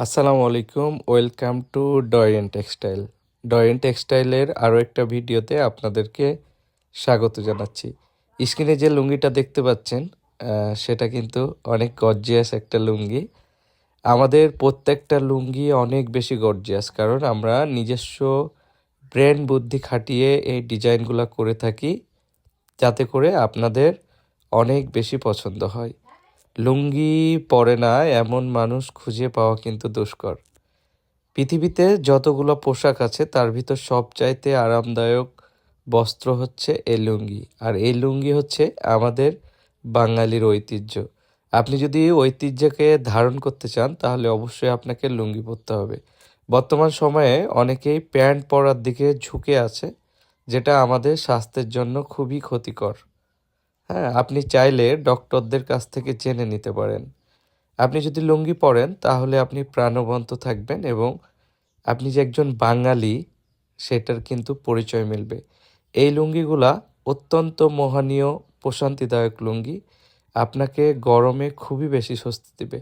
আসসালামু আলাইকুম, welcome to Doyen textile. Doyen টেক্সটাইলের আরও একটা ভিডিওতে আপনাদেরকে স্বাগত জানাচ্ছি। স্ক্রিনে যে লুঙ্গিটা দেখতে পাচ্ছেন সেটা কিন্তু অনেক গর্জিয়াস একটা লুঙ্গি। আমাদের প্রত্যেকটা লুঙ্গি অনেক বেশি গর্জিয়াস কারণ আমরা নিজস্ব ব্রেন বুদ্ধি খাটিয়ে এই ডিজাইনগুলো করে থাকি, যাতে করে আপনাদের অনেক বেশি পছন্দ হয়। লুঙ্গি পরে না, এমন মানুষ খুঁজে পাওয়া কিন্তু দুষ্কর। পৃথিবীতে যতগুলো পোশাক আছে, তার ভিতর সবচাইতে আরামদায়ক বস্ত্র হচ্ছে এই লুঙ্গি। আর এই লুঙ্গি হচ্ছে আমাদের বাঙালির ঐতিহ্য। আপনি যদি ঐতিহ্যকে ধারণ করতে চান, তাহলে অবশ্যই আপনাকে লুঙ্গি পরতে হবে। বর্তমান সময়ে অনেকেই প্যান্ট পরার দিকে ঝুঁকে আছে, যেটা আমাদের স্বাস্থ্যের জন্য খুবই ক্ষতিকর। হ্যাঁ আপনি চাইলে ডক্টরদের কাছ থেকে জেনে নিতে পারেন। আপনি যদি লুঙ্গি পরেন, তাহলে আপনি প্রাণবন্ত থাকবেন এবং আপনি যে একজন বাঙালি, সেটার কিন্তু পরিচয় মিলবে। এই লুঙ্গিগুলা অত্যন্ত মোহনীয়, প্রশান্তিদায়ক লুঙ্গি। আপনাকে গরমে খুবই বেশি স্বস্তি দেবে।